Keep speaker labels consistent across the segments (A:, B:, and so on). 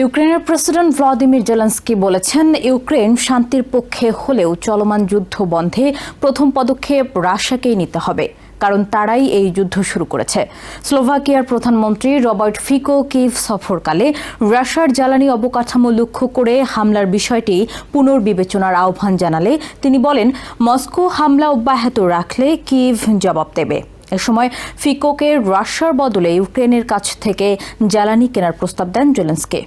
A: ইউক্রেনের president Vladimir Zelensky বলেছেন, Ukraine শান্তির পক্ষে হলেও চলমান যুদ্ধ বন্ধে প্রথম পদক্ষেপ রাশিয়াকেই নিতে হবে, কারণ তারাই এই যুদ্ধ শুরু করেছে। স্লোভাকিয়ার প্রধানমন্ত্রী রবার্ট ফিকো কিভ সফরকালে রাশিয়ার জ্বালানি অবকাঠামো লক্ষ্য করে হামলার বিষয়টি পুনর্বিবেচনার আহ্বান জানালে তিনি বলেন, মস্কো হামলা অব্যাহত রাখলে কিভ জবাব দেবে। এ সময় ফিকোকে রাশিয়ার বদলে ইউক্রেনের কাছ থেকে জ্বালানি কেনার প্রস্তাব দেন জেলেন্সকে।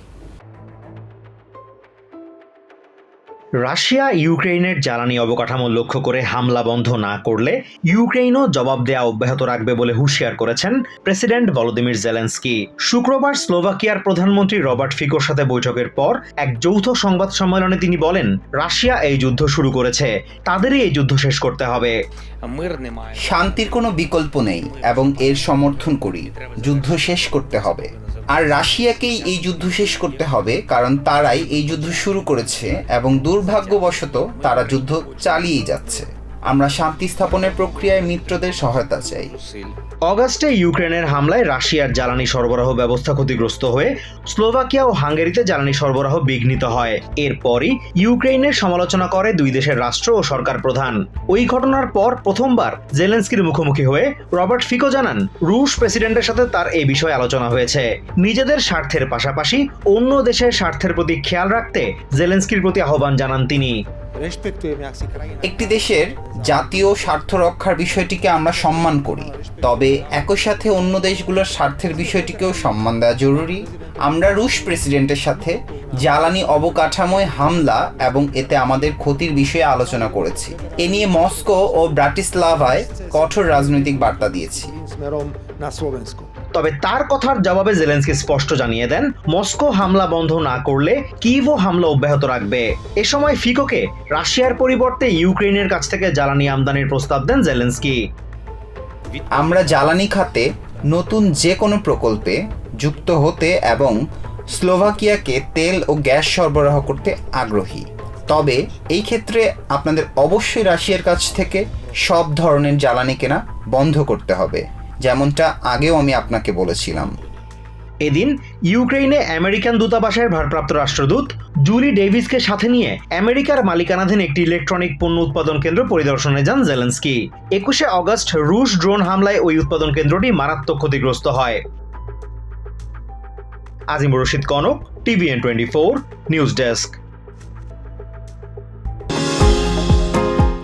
B: রাশিয়া ইউক্রেনের জ্বালানি অবকাঠামো লক্ষ্য করে হামলা বন্ধ না করলে ইউক্রেনও জবাব দেয়া অব্যাহত রাখবে বলে হুঁশিয়ার করেছেন প্রেসিডেন্ট ভলোদিমির জেলেন্সকি। শুক্রবার স্লোভাকিয়ার প্রধানমন্ত্রী রবার্ট ফিকোর সাথে বৈঠকের পর এক যৌথ সংবাদ সম্মেলনে তিনি বলেন, রাশিয়া এই যুদ্ধ শুরু করেছে, তাদেরই এই যুদ্ধ শেষ করতে হবে।
C: শান্তির কোনো বিকল্প নেই এবং এর সমর্থন করি, যুদ্ধ শেষ করতে হবে। আর রাশিয়াকেই এই যুদ্ধ শেষ করতে হবে, কারণ তারাই এই যুদ্ধ শুরু করেছে এবং দুর্ভাগ্যবশত তারা যুদ্ধ চালিয়ে যাচ্ছে। আমরা শান্তি স্থাপনের প্রক্রিয়ায় মিত্রদের সহায়তা চাই।
B: অগাস্টে ইউক্রেনের হামলায় রাশিয়ার জ্বালানি সরবরাহ ব্যবস্থা ক্ষতিগ্রস্ত হয়ে স্লোভাকিয়া ও হাঙ্গেরিতে জ্বালানি সরবরাহ বিঘ্নিত হয়। এরপরই ইউক্রেনের সমালোচনা করে দুই দেশের রাষ্ট্র ও সরকার প্রধান। ওই ঘটনার পর প্রথমবার জেলেন্সকির মুখোমুখি হয়ে রবার্ট ফিকো জানান, রুশ প্রেসিডেন্টের সাথে তার এ বিষয়ে আলোচনা হয়েছে। নিজেদের স্বার্থের পাশাপাশি অন্য দেশের স্বার্থের প্রতি খেয়াল রাখতে জেলেন্সকির প্রতি আহ্বান জানান তিনি।
C: একটি দেশের জাতীয় স্বার্থ রক্ষার বিষয়টিকে আমরা সম্মান করি। তবে একই সাথে অন্য দেশগুলোর স্বার্থের বিষয়টিকেও সম্মান দেওয়া জরুরি। আমরা রুশ প্রেসিডেন্টের সাথে জ্বালানি অবকাঠামোয় হামলা এবং এতে আমাদের ক্ষতির বিষয়ে আলোচনা করেছি। এ নিয়ে মস্কো ও ব্রাটিসলাভায় কঠোর রাজনৈতিক বার্তা দিয়েছি।
B: তবে তার কথার জবাবে জেলেন্সকি স্পষ্ট জানিয়ে দেন, মস্কো হামলা বন্ধ না করলে কিভও হামলা অব্যাহত রাখবে। এ সময় ফিকোকে রাশিয়ার পরিবর্তে ইউক্রেনের কাছ থেকে জ্বালানি আমদানির প্রস্তাব দেন জেলেন্সকি।
C: আমরা জ্বালানি খাতে নতুন যে কোনো প্রকল্পে যুক্ত হতে এবং স্লোভাকিয়াকে তেল ও গ্যাস সরবরাহ করতে আগ্রহী। তবে এই ক্ষেত্রে আপনাদের অবশ্যই রাশিয়ার কাছ থেকে সব ধরনের জ্বালানি কেনা বন্ধ করতে হবে। যেমনটা আগেও আমি আপনাকে বলেছিলাম।
B: এদিন ইউক্রেনে আমেরিকান দূতাবাসের ভারপ্রাপ্ত রাষ্ট্রদূত জুলি ডেভিসকে সাথে নিয়ে আমেরিকার মালিকানাধীন একটি ইলেকট্রনিক পণ্য উৎপাদন কেন্দ্র পরিদর্শনে যান জেলেন্সকি। একুশে অগস্ট রুশ ড্রোন হামলায় ওই উৎপাদন কেন্দ্রটি মারাত্মক ক্ষতিগ্রস্ত হয়। Azimur Rashid Kanak, TVN twenty four, news desk.